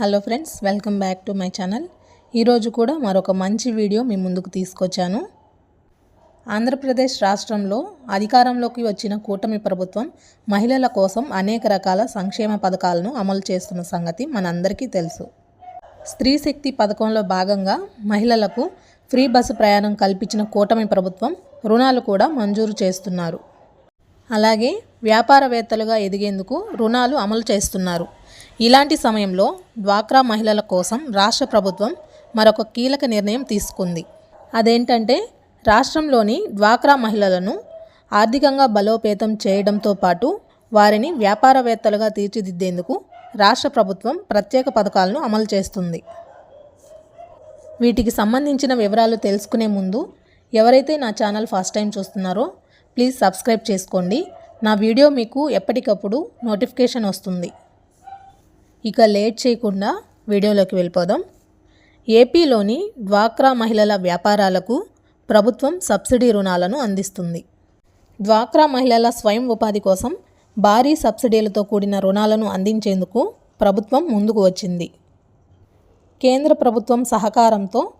Hello friends welcome back to my channel. ఈరోజు కూడా మరొక మంచి వీడియో మీ ముందుకు తీసుకొచ్చాను. ఆంధ్రప్రదేశ్ రాష్ట్రంలో అధికారంలోకి వచ్చిన కూటమి ప్రభుత్వం మహిళల కోసం అనేక రకాల సంక్షేమ పథకాలను అమలు చేస్తున్న సంగతి మనందరికీ తెలుసు. స్త్రీ శక్తి పథకంలో భాగంగా మహిళలకు ఫ్రీ బస్సు ప్రయాణం కల్పించిన కూటమి ప్రభుత్వం రుణాలు కూడా మంజూరు చేస్తున్నారు. అలాగే వ్యాపారవేత్తలుగా ఎదిగేందుకు రుణాలు అమలు చేస్తున్నారు. ఇలాంటి సమయంలో డ్వాక్రా మహిళల కోసం రాష్ట్ర ప్రభుత్వం మరొక కీలక నిర్ణయం తీసుకుంది. అదేంటంటే రాష్ట్రంలోని డ్వాక్రా మహిళలను ఆర్థికంగా బలోపేతం చేయడంతో పాటు వారిని వ్యాపారవేత్తలుగా తీర్చిదిద్దేందుకు రాష్ట్ర ప్రభుత్వం ప్రత్యేక పథకాలను అమలు చేస్తుంది. వీటికి సంబంధించిన వివరాలు తెలుసుకునే ముందు ఎవరైతే నా ఛానల్ ఫస్ట్ టైం చూస్తున్నారో ప్లీజ్ సబ్స్క్రైబ్ చేసుకోండి. నా వీడియో మీకు ఎప్పటికప్పుడు నోటిఫికేషన్ వస్తుంది. ఇక లేట్ చేయకుండా వీడియోలోకి వెళ్ళిపోదాం. ఏపీలోని డ్వాక్రా మహిళల వ్యాపారాలకు ప్రభుత్వం సబ్సిడీ రుణాలను అందిస్తుంది. డ్వాక్రా మహిళల స్వయం ఉపాధి కోసం భారీ సబ్సిడీలతో కూడిన రుణాలను అందించేందుకు ప్రభుత్వం ముందుకు వచ్చింది. కేంద్ర ప్రభుత్వం సహకారంతో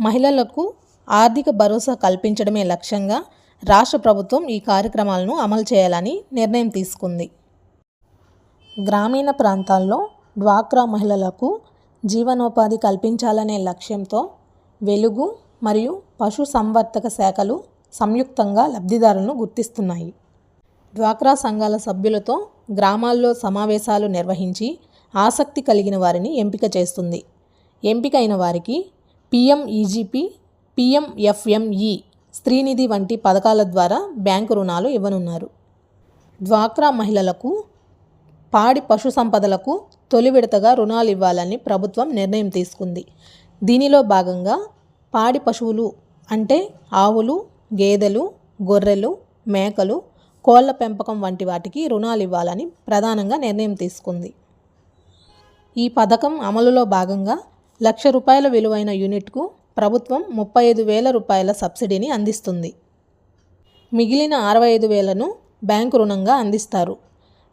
మహిళలకు ఆర్థిక భరోసా కల్పించడమే లక్ష్యంగా రాష్ట్ర ప్రభుత్వం ఈ కార్యక్రమాలను అమలు చేయాలని నిర్ణయం తీసుకుంది. గ్రామీణ ప్రాంతాల్లో డ్వాక్రా మహిళలకు జీవనోపాధి కల్పించాలనే లక్ష్యంతో వెలుగు మరియు పశు సంవర్ధక శాఖలు సంయుక్తంగా లబ్ధిదారులను గుర్తిస్తున్నాయి. డ్వాక్రా సంఘాల సభ్యులతో గ్రామాల్లో సమావేశాలు నిర్వహించి ఆసక్తి కలిగిన వారిని ఎంపిక చేస్తుంది. ఎంపికైన వారికి పిఎంఈజీపీ పిఎంఎఫ్ఎంఈ స్త్రీనిధి వంటి పథకాల ద్వారా బ్యాంకు రుణాలు ఇవ్వనున్నారు. డ్వాక్రా మహిళలకు పాడి పశు సంపదలకు తొలి విడతగా రుణాలు ఇవ్వాలని ప్రభుత్వం నిర్ణయం తీసుకుంది. దీనిలో భాగంగా పాడి పశువులు అంటే ఆవులు గేదెలు గొర్రెలు మేకలు కోళ్ళ పెంపకం వంటి వాటికి రుణాలు ఇవ్వాలని ప్రధానంగా నిర్ణయం తీసుకుంది. ఈ పథకం అమలులో భాగంగా లక్ష రూపాయల విలువైన యూనిట్కు ప్రభుత్వం ముప్పై ఐదు వేల రూపాయల సబ్సిడీని అందిస్తుంది. మిగిలిన అరవై ఐదు వేలను బ్యాంకు రుణంగా అందిస్తారు.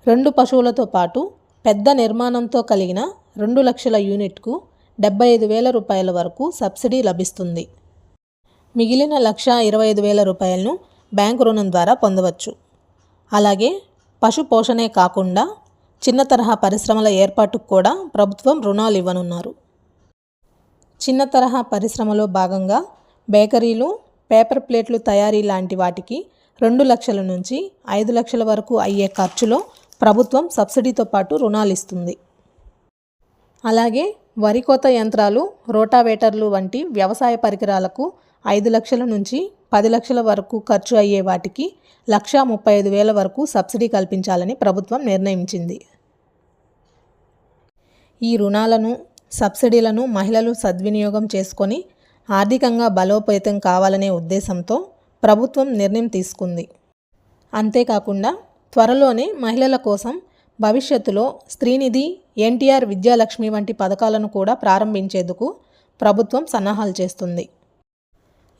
రెండు పశువులతో పాటు పెద్ద నిర్మాణంతో కలిగిన రెండు లక్షల యూనిట్కు డెబ్బై ఐదు వేల రూపాయల వరకు సబ్సిడీ లభిస్తుంది. మిగిలిన లక్ష ఇరవై ఐదు వేల రూపాయలను బ్యాంకు రుణం ద్వారా పొందవచ్చు. అలాగే పశు పోషణే కాకుండా చిన్న తరహా పరిశ్రమల ఏర్పాటుకు కూడా ప్రభుత్వం రుణాలు ఇవ్వనున్నారు. చిన్న తరహా పరిశ్రమలో భాగంగా బేకరీలు పేపర్ ప్లేట్లు తయారీ లాంటి వాటికి రెండు లక్షల నుంచి ఐదు లక్షల వరకు అయ్యే ఖర్చులో ప్రభుత్వం సబ్సిడీతో పాటు రుణాలు ఇస్తుంది అలాగే వరి కోత యంత్రాలు రోటావేటర్లు వంటి వ్యవసాయ పరికరాలకు ఐదు లక్షల నుంచి పది లక్షల వరకు ఖర్చు అయ్యే వాటికి లక్షా ముప్పై ఐదు వేల వరకు సబ్సిడీ కల్పించాలని ప్రభుత్వం నిర్ణయించింది. ఈ రుణాలను సబ్సిడీలను మహిళలు సద్వినియోగం చేసుకొని ఆర్థికంగా బలోపేతం కావాలనే ఉద్దేశంతో ప్రభుత్వం నిర్ణయం తీసుకుంది. అంతేకాకుండా త్వరలోనే మహిళల కోసం భవిష్యత్తులో స్త్రీనిధి ఎన్టీఆర్ విద్యాలక్ష్మి వంటి పథకాలను కూడా ప్రారంభించేందుకు ప్రభుత్వం సన్నాహాలు చేస్తుంది.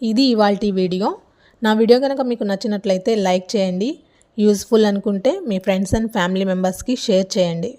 ఇది ఇవాల్టి వీడియో. నా వీడియో కనుక మీకు నచ్చినట్లయితే లైక్ చేయండి. యూస్ఫుల్ అనుకుంటే మీ ఫ్రెండ్స్ అండ్ ఫ్యామిలీ మెంబర్స్కి షేర్ చేయండి.